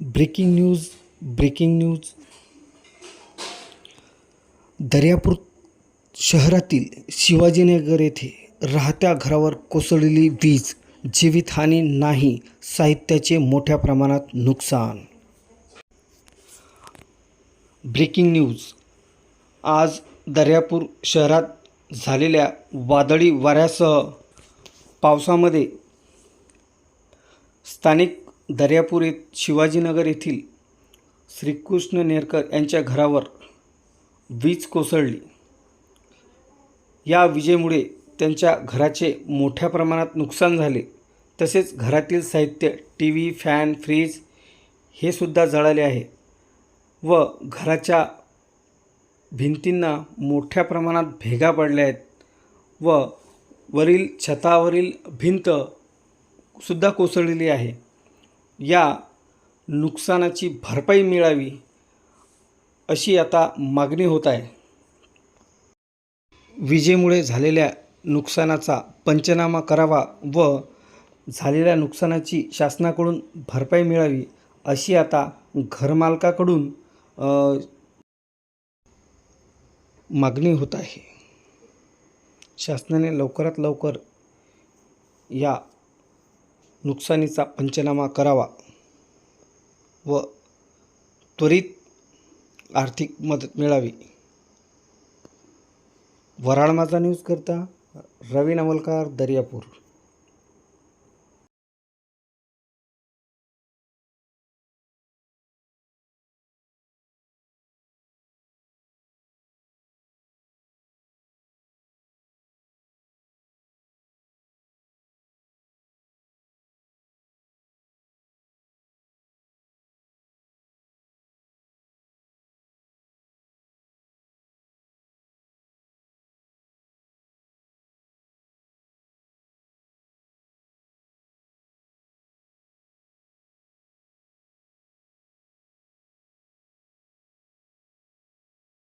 Breaking news breaking news. Daryapur शहरातील शिवाजीनगर येथे राहत्या घरावर कोसळलेली वीज जीवितहानी नाही साहित्याचे मोठ्या प्रमाणात नुकसान. Breaking news. आज दर्यापूर शहरात झालेल्या वादळी वाऱ्यासह पावसामध्ये स्थानिक दर्यापूर येथ शिवाजीनगर येथील श्रीकृष्ण नेरकर यांच्या घरावर वीज कोसळली. या विजेमुळे त्यांच्या घराचे मोठ्या प्रमाणात नुकसान झाले. तसेच घरातील साहित्य टी व्ही फॅन फ्रीज हे सुद्धा जळाले आहे व घराच्या भिंतींना मोठ्या प्रमाणात भेगा पडल्या आहेत व वरील छतावरील भिंत सुद्धा कोसळलेली आहे. या नुकसानाची भरपाई मिळावी अशी आता मागणी होत आहे. विजेमुळे झालेल्या नुकसानाचा पंचनामा करावा व झालेल्या नुकसानाची शासनाकडून भरपाई मिळावी अशी आता घरमालकाकडून मागणी होत आहे. शासनाने लवकरात लवकर या नुकसानीचा पंचनामा करावा व त्वरित आर्थिक मदत मिळावी. वराड माझा न्यूज करता रवी नवलकार दर्यापूर.